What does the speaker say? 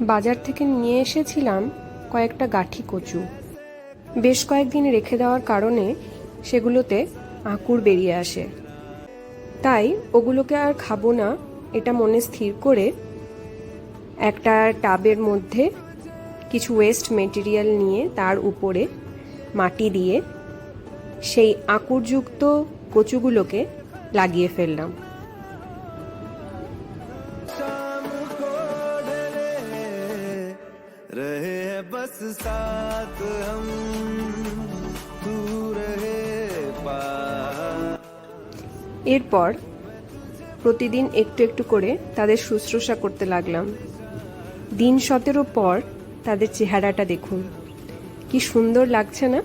বাজার থেকে নিয়ে এসেছিলাম কয়েকটা গাঠি কচু। বেশ কয়েকদিন রেখে দেওয়ার কারণে সেগুলোতে আঁকুর বেরিয়ে আসে। তাই ওগুলোকে আর খাব না, এটা মনে স্থির করে একটা টাবের মধ্যে কিছু ওয়েস্ট মেটেরিয়াল নিয়ে তার উপরে মাটি দিয়ে সেই আঁকুরযুক্ত কচুগুলোকে লাগিয়ে ফেললাম। रहे है बस साथ हम तू रहे এরপর প্রতিদিন একটু একটু করে তাদের শুশ্রূষা করতে লাগলাম। দিন সতেরো পর তাদের চেহারাটা দেখুন। কি সুন্দর লাগছে না?